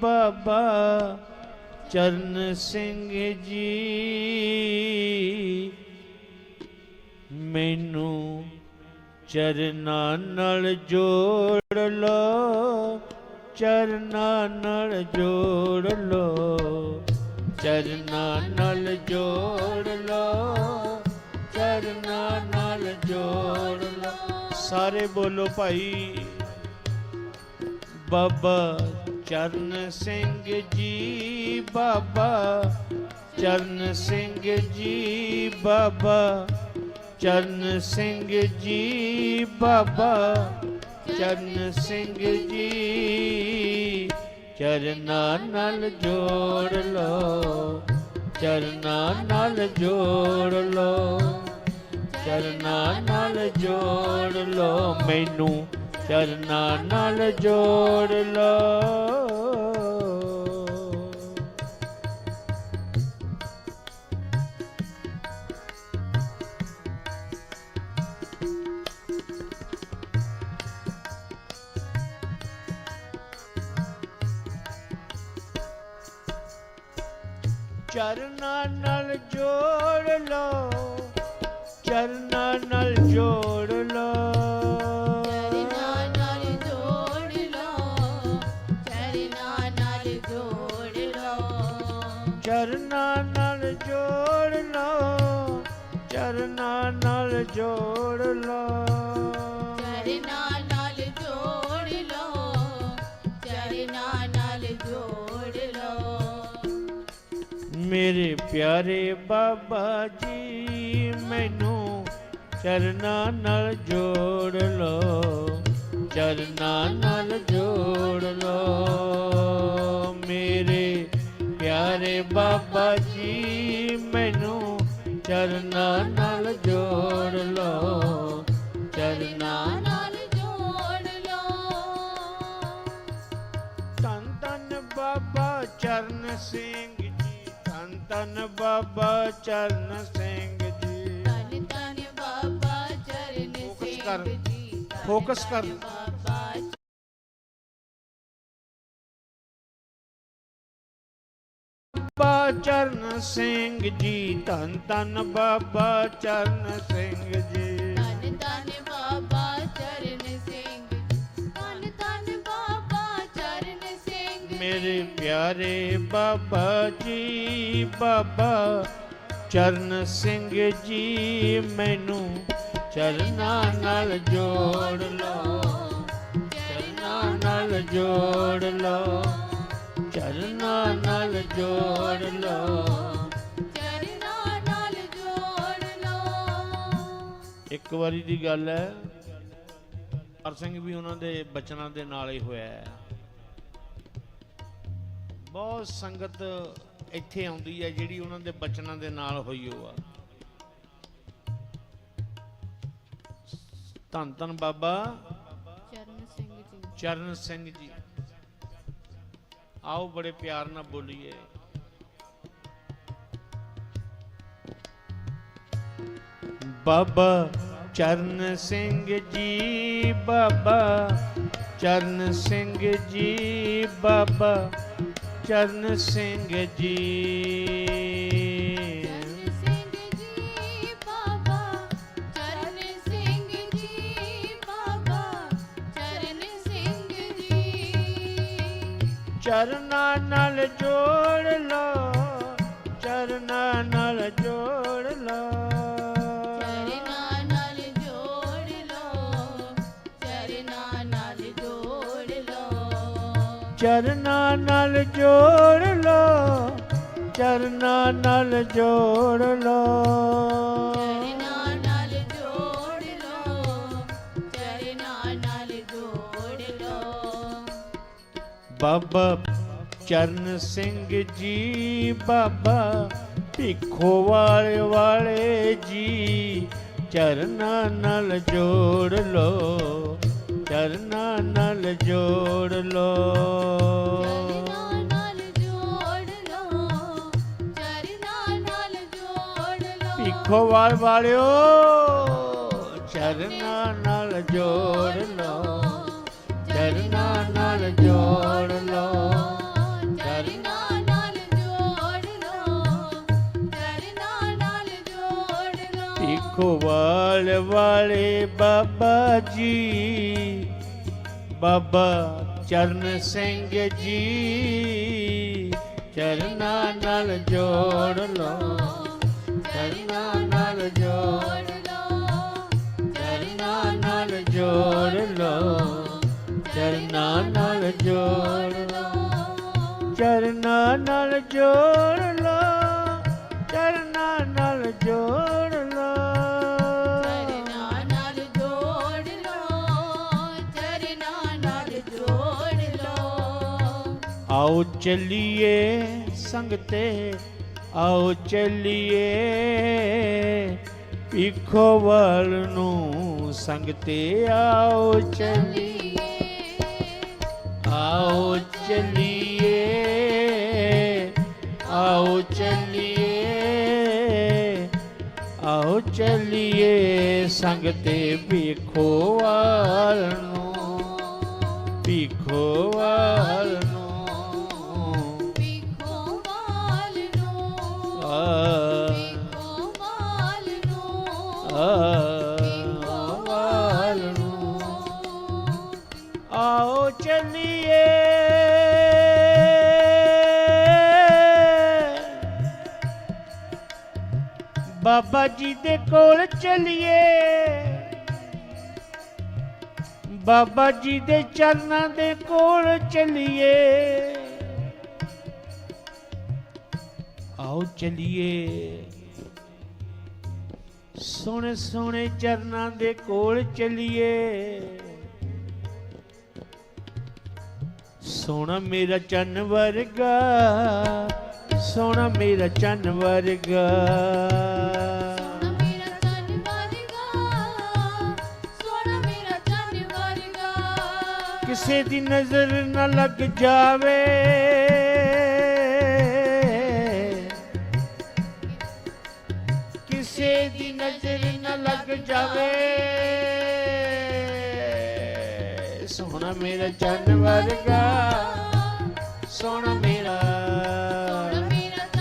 ਬਾਬਾ ਚਰਨ ਸਿੰਘ ਜੀ, ਮੈਨੂੰ ਚਰਨਾਂ ਨਾਲ ਜੋੜ ਲੋ ਚਰਨਾਂ ਨਾਲ ਜੋੜ ਲੋ ਚਰਨਾਂ ਨਾਲ ਜੋੜ ਲੋ ਚਰਨਾਂ ਨਾਲ ਜੋੜ ਲੋ ਸਾਰੇ ਬੋਲੋ ਭਾਈ, ਬਾਬਾ ਚਰਨ ਸਿੰਘ ਜੀ ਬਾਬਾ, ਚਰਨ ਸਿੰਘ ਜੀ ਬਾਬਾ, ਚਰਨ ਸਿੰਘ ਜੀ ਬਾਬਾ, ਚਰਨ ਸਿੰਘ ਜੀ ਚਰਨਾਂ ਨਾਲ ਜੋੜ ਲੋ ਚਰਨਾਂ ਨਾਲ ਜੋੜ ਲੋ ਚਰਨਾਂ ਨਾਲ ਜੋੜ ਲੋ ਮੈਨੂੰ ਚਰਨਾਂ ਨਾਲ ਜੋੜ ਲੋ ਚਰਨਾਂ ਨਾਲ ਜੋੜ ਲੋ ਚਰਨਾਂ ਨਾਲ ਜੋੜ ਲੋ ਚਰਨਾਂ ਨਾਲ ਜੋੜ ਲੋ ਚਰਨਾਂ ਨਾਲ ਜੋੜ ਲੋ ਚਰਨਾਂ ਨਾਲ ਜੋੜ ਲੋ ਚਰਨਾਂ ਨਾਲ ਜੋੜ ਲੋ ਮੇਰੇ ਪਿਆਰੇ ਬਾਬਾ ਜੀ, ਮੈਨੂੰ ਚਰਨਾਂ ਨਾਲ ਜੋੜ ਲੋ ਚਰਨਾਂ ਨਾਲ ਜੋੜ ਲੋ ਮੇਰੇ ਪਿਆਰੇ ਬਾਬਾ ਜੀ, ਮੈਨੂੰ ਚਰਨਾਂ ਨਾਲ ਜੋੜ धन बाबा चरण सिंह जी। धन धन बाबा चरण सिंह कर। फोकस कर। बाबा चरण सिंह जी धन धन बाबा चरण सिंह जी। ਮੇਰੇ ਪਿਆਰੇ ਬਾਬਾ ਜੀ ਬਾਬਾ ਚਰਨ ਸਿੰਘ ਜੀ ਮੈਨੂੰ ਚਰਨਾਂ ਨਾਲ ਜੋੜ ਲੋ ਚਰਨਾਂ ਨਾਲ ਜੋੜ ਲੋ ਚਰਨਾਂ ਨਾਲ ਜੋੜ ਲੋ ਚਰਨਾਂ ਨਾਲ ਜੋੜ ਲੋ ਇੱਕ ਵਾਰੀ ਦੀ ਗੱਲ ਹੈ। ਹਰ ਸਿੰਘ ਵੀ ਉਹਨਾਂ ਦੇ ਬਚਨਾਂ ਦੇ ਨਾਲ ਹੀ ਹੋਇਆ ਹੈ। ਬਹੁਤ ਸੰਗਤ ਇੱਥੇ ਆਉਂਦੀ ਹੈ ਜਿਹੜੀ ਉਹਨਾਂ ਦੇ ਬਚਨਾਂ ਦੇ ਨਾਲ ਹੋਈ ਹੋ ਆ ਧੰਨ ਧੰਨ ਬਾਬਾ ਚਰਨ ਸਿੰਘ ਜੀ। ਚਰਨ ਸਿੰਘ ਜੀ। ਆਓ ਬੜੇ ਪਿਆਰ ਨਾਲ ਬੋਲੀਏ। ਬਾਬਾ ਚਰਨ ਸਿੰਘ ਜੀ ਬਾਬਾ ਚਰਨ ਸਿੰਘ ਜੀ ਬਾਬਾ ਚਰਨ ਸਿੰਘ ਜੀ। ਚਰਨਾਂ ਨਾਲ ਜੋੜ ਲੋ ਚਰਨਾਂ ਨਾਲ ਜੋੜ ਲੋ। ਚਰਨਾਂ ਨਾਲ ਜੋੜ ਲੋ ਚਰਨਾਂ ਨਾਲ ਜੋੜ ਲੋ ਚਰਨਾਂ ਨਾਲ ਜੋੜ ਲੋ ਚਰਨਾਂ ਨਾਲ ਜੋੜ ਲੋ ਬਾਬਾ ਚਰਨ ਸਿੰਘ ਜੀ, ਬਾਬਾ ਭਿੱਖੋ ਵਾਲੇ ਵਾਲੇ ਜੀ, ਚਰਨਾਂ ਨਾਲ ਜੋੜ ਲੋ ਚਰਨਾਂ ਨਾਲ ਜੋੜ ਲੋ ਚਰਨਾਂ ਨਾਲ ਜੋੜ ਲੋ ਚਰਨਾਂ ਨਾਲ ਜੋੜ ਲੋ ਭਿੱਖੋ ਵਾਲ ਵਾਲਿਓ ਚਰਨਾਂ ਨਾਲ ਜੋੜ ਲੋ ਚਰਨਾਂ ਨਾਲ ਜੋੜ ਲੋ ਭਿੱਖੋ ਵਾਲ ਵਾਲੇ ਬਾਬਾ ਬਾਬਾ ਚਰਨ ਸਿੰਘ ਜੀ, ਚਰਨਾਂ ਨਾਲ ਜੋੜ ਲੋ ਚਰਨਾਂ ਨਾਲ ਜੋੜ ਚਰਨਾਂ ਨਾਲ ਜੋੜ ਲੋ ਚਰਨਾਂ ਨਾਲ ਜੋੜ ਲੋ ਚਰਨਾਂ ਨਾਲ ਜੋੜ ਲੋ ਚਰਨਾਂ ਨਾਲ ਜੋੜ ਆਓ ਚੱਲੀਏ ਸੰਗ ਆਓ ਚੱਲੀਏ। ਪੀਖੋ ਵੱਲ ਨੂੰ ਸੰਗ ਆਓ ਚੱਲੀਏ। ਆਓ ਚੱਲੀਏ ਆਓ ਚੱਲੀਏ। ਆਓ ਚੱਲੀਏ ਸੰਗ ਤੇ ਵੇਖੋ ਵਾਲ ਨੂੰ, ਭੀਖੋ ਵਾਲ ਵਾਲ ਨੂੰ ਆਓ ਚੱਲੀਏ। ਬਾਬਾ ਜੀ ਦੇ ਕੋਲ ਚੱਲੀਏ। ਬਾਬਾ ਜੀ ਦੇ ਚਰਨਾਂ ਦੇ ਕੋਲ ਚੱਲੀਏ। ਆਓ ਚੱਲੀਏ। ਸੋਹਣੇ ਸੋਹਣੇ ਚਰਨਾਂ ਦੇ ਕੋਲ ਚੱਲੀਏ। ਸੋਹਣਾ ਮੇਰਾ ਚੰਨ ਵਰਗਾ ਸੋਹਣਾ ਮੇਰਾ ਚੰਨ ਵਰਗਾ। ਸੋਹਣਾ ਮੇਰਾ ਚੰਨ ਵਰਗਾ ਸੋਹਣਾ ਮੇਰਾ ਚੰਨ ਵਰਗਾ। ਕਿਸੇ ਦੀ ਨਜ਼ਰ ਨਾ ਲੱਗ ਜਾਵੇ। ਕਿਸੇ ਦੀ ਨਜ਼ਰ ਨਾ ਲੱਗ ਜਾਵੇ। ਸੋਹਣਾ ਮੇਰਾ ਚੰਨ ਵਰਗਾ ਸੋਹਣਾ ਮੇਰਾ